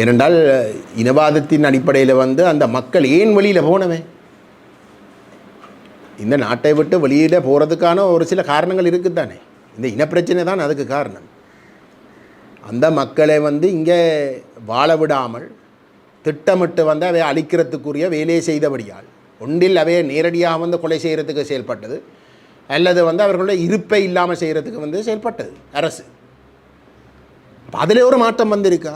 ஏனென்றால் இனவாதத்தின் அடிப்படையில் வந்து அந்த மக்கள் ஏன் வெளியில் போனவே? இந்த நாட்டை விட்டு வெளியில் போகிறதுக்கான ஒரு சில காரணங்கள் இருக்குது தானே இந்த இனப்பிரச்சனை தான் அதுக்கு காரணம். அந்த மக்களை வந்து இங்கே வாழ விடாமல் திட்டமிட்டு வந்து அவை அழிக்கிறதுக்குரிய வேலையை செய்தபடியால் ஒன்றில் அவையை நேரடியாக வந்து கொலை செய்கிறதுக்கு செயல்பட்டது அல்லது வந்து அவர்களுடைய இருப்பை இல்லாமல் செய்கிறதுக்கு வந்து செயல்பட்டது அரசு. அதில் ஒரு மாற்றம் வந்திருக்கா?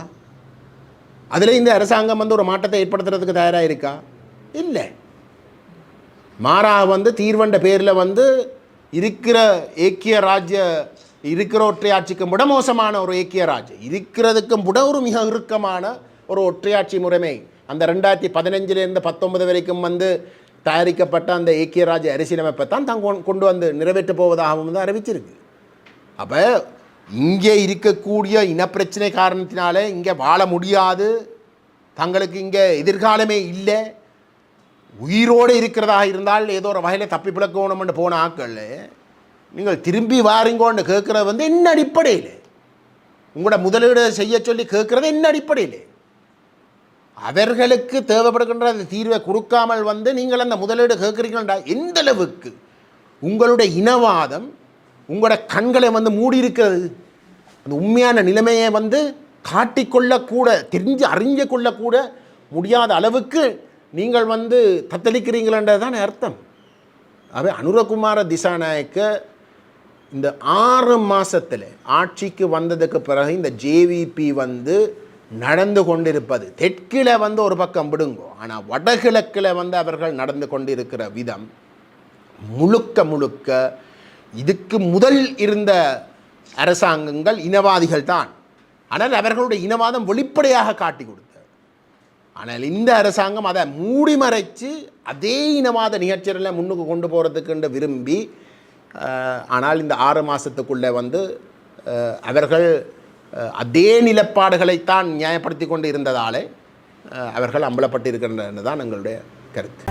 அதில் இந்த அரசாங்கம் வந்து ஒரு மாற்றத்தை ஏற்படுத்துறதுக்கு தயாராக இருக்கா இல்லை. மாறாக வந்து தீர்வண்ட பேரில் வந்து இருக்கிற ஏக்கிய ராஜ்ய இருக்கிற ஒற்றையாட்சிக்கும் விட மோசமான ஒரு ஏக்கிய ராஜ்யம். இருக்கிறதுக்கும் விட ஒரு மிக இறுக்கமான ஒரு ஒற்றையாட்சி முறைமை. அந்த ரெண்டாயிரத்தி பதினஞ்சிலேருந்து பத்தொன்பது வரைக்கும் வந்து தயாரிக்கப்பட்ட அந்த ஏக்கிய ராஜ்ய அரசியலமைப்பை தான் தான் கொண்டு- கொண்டு வந்து நிறைவேற்றப் போவதாகவும் வந்து அறிவிச்சிருக்கு. அப்போ இங்கே இருக்கக்கூடிய இனப்பிரச்சனை காரணத்தினால இங்கே வாழ முடியாது. தங்களுக்கு இங்கே எதிர்காலமே இல்லை. உயிரோடு இருக்கிறதாக இருந்தால் ஏதோ ஒரு வகையில் தப்பி பிழக்கணும்னு போன ஆக்கள் நீங்கள் திரும்பி வாருங்கோன்னு கேட்குறது வந்து என்ன அடிப்படையில்? உங்களோட முதலீடு செய்ய சொல்லி கேட்குறது என்ன அடிப்படையில்? அவர்களுக்கு தேவைப்படுகின்ற அந்த தீர்வை கொடுக்காமல் வந்து நீங்கள் அந்த முதலீடு கேட்குறீங்களா எந்த அளவுக்கு? உங்களுடைய இனவாதம் உங்களோட கண்களை வந்து மூடி இருக்கிறது. அந்த உண்மையான நிலைமையை வந்து காட்டிக்கொள்ளக்கூட தெரிஞ்சு அறிஞ்சு கொள்ளக்கூட முடியாத அளவுக்கு நீங்கள் வந்து தத்தளிக்கிறீங்களன்றது தான் அர்த்தம். அவை அனுரகுமார திசாநாயக்க இந்த ஆறு மாதத்தில் ஆட்சிக்கு வந்ததுக்கு பிறகு இந்த ஜேவிபி வந்து நடந்து கொண்டிருப்பது. தெற்கில் வந்து ஒரு பக்கம் விடுங்கோ. ஆனால் வடகிழக்கில் வந்து அவர்கள் நடந்து கொண்டிருக்கிற விதம் முழுக்க முழுக்க இதுக்கு முதல் இருந்த அரசாங்கங்கள் இனவாதிகள் தான். ஆனால் அவர்களுடைய இனவாதம் வெளிப்படையாக காட்டி கொடுத்தது. ஆனால் இந்த அரசாங்கம் அதை மூடி மறைச்சு அதே இனவாத நிகழ்ச்சிகளை முன்னுக்கு கொண்டு போகிறதுக்குன்ற விரும்பி ஆனால் இந்த ஆறு மாதத்துக்குள்ளே வந்து அவர்கள் அதே நிலப்பாடுகளைத்தான் நியாயப்படுத்தி கொண்டு இருந்ததாலே அவர்கள் அம்பலப்பட்டிருக்கின்றன தான் எங்களுடைய கருத்து.